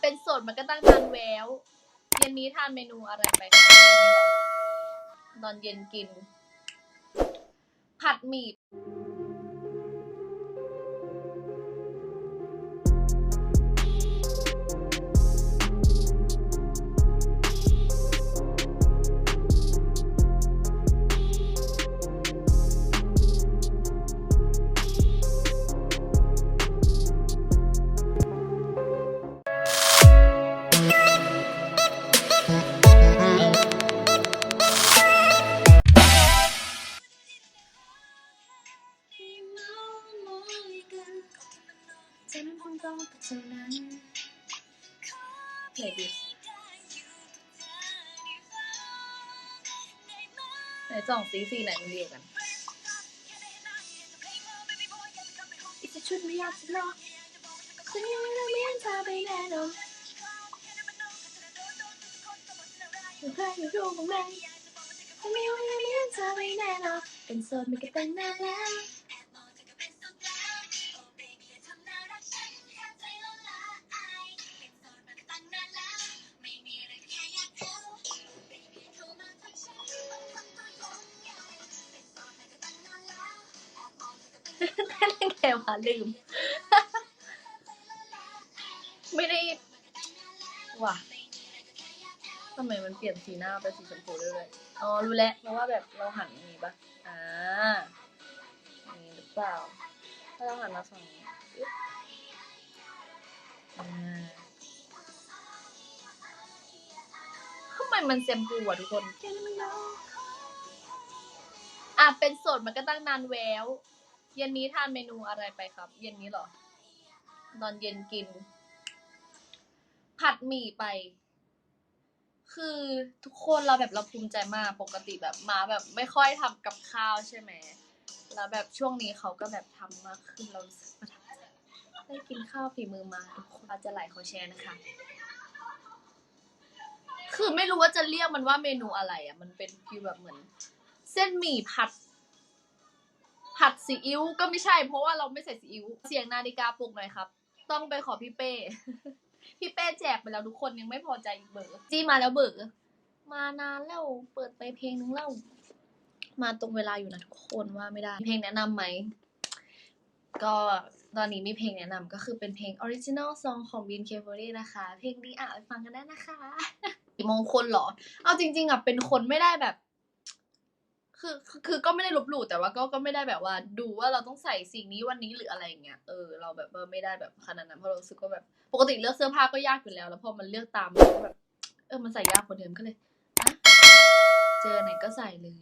เป็นโสดมันก็ต้องทานแววเย็นนี้ทานเมนูอะไรไปนอนเย็นกิน ผัดหมี ตอนเย็นกินผัดหมี่เพลย์ดิสไหนสองสีสีไหนมันเดียวกันอีกชุดไม่อยากจะรอฉันยังไม่ได้เลี้ยงเธอไปแน่นอนใครอยู่รู้บ้างไหมฉันไม่ยังไม่ได้เลี้ยงเธอไปแน่นอนเป็นโสดมาก็ตั้งนานแล้ว เล่นเกมค่ะลืม ไม่ได้ว่ะทำไมมันเปลี่ยนสีหน้าเป็นสีชมพูเรื่อยๆอ๋อรู้แล้วเพราะว่าแบบเราหันอย่างนี้ปะอ่าอย่างนี้หรือเปล่า ถ้าเราหันมาฝั่งนี้อึ๊บอ่าทำไมมันเซมพูอะทุกคนอะเป็นโสดมันก็ตั้งนานแวว เย็นนี้ทานเมนูอะไรไปครับ เย็นนี้เหรอ ตอนเย็นกิน ผัดหมี่ไป คือทุกคนเราแบบเราภูมิใจมากปกติแบบมาแบบไม่ค่อยทำกับข้าวใช่ไหมแล้วแบบช่วงนี้เขาก็แบบทำมากขึ้นเรารู้สึกประทับใจได้กินข้าวฝีมือมาทุกคนอาจจะไหลขอแชร์นะคะ คือไม่รู้ว่าจะเรียกมันว่าเมนูอะไรอะ มันเป็นฟีลแบบเหมือน เส้นหมี่ผัด ซีอิ๊วก็ไม่ใช่เพราะว่าเราไม่ใส่ซีอิ๊วเสียงนาฬิกาปลุกหน่อยครับ ต้องไปขอพี่เป้ พี่เป้แจกไปแล้วทุกคนยังไม่พอใจอีกเบอร์จี้มาแล้วเบอร์มานานแล้วเปิดไปเพลงนึงแล้วมาตรงเวลาอยู่นะทุกคนว่าไม่ได้ เพลงแนะนำไหมก็ตอนนี้มีเพลงแนะนำก็คือเป็นเพลง Original Song ของ b ีนเค f o r นะคะ เพลงนี้อะไปฟังกันได้นะคะมงคลเหรอ เอาจริง ๆอะเป็นคนไม่ได้แบบ คือคือคือก็ไม่ได้ลบหลู่แต่ว่าก็ก็ไม่ได้แบบว่า ดูว่าเราต้องใส่สิ่งนี้วันนี้หรืออะไรอย่างเงี้ยเออเราแบบว่าไม่ได้แบบขนาดนั้นเพราะเราสึกว่าแบบ ปกติเลือกเสื้อผ้าก็ยากอยู่แล้ว แล้วพอมันเลือกตามมันก็แบบ เออมันใส่ยากกว่าเดิมก็เลยเจอไหนก็ใส่เลย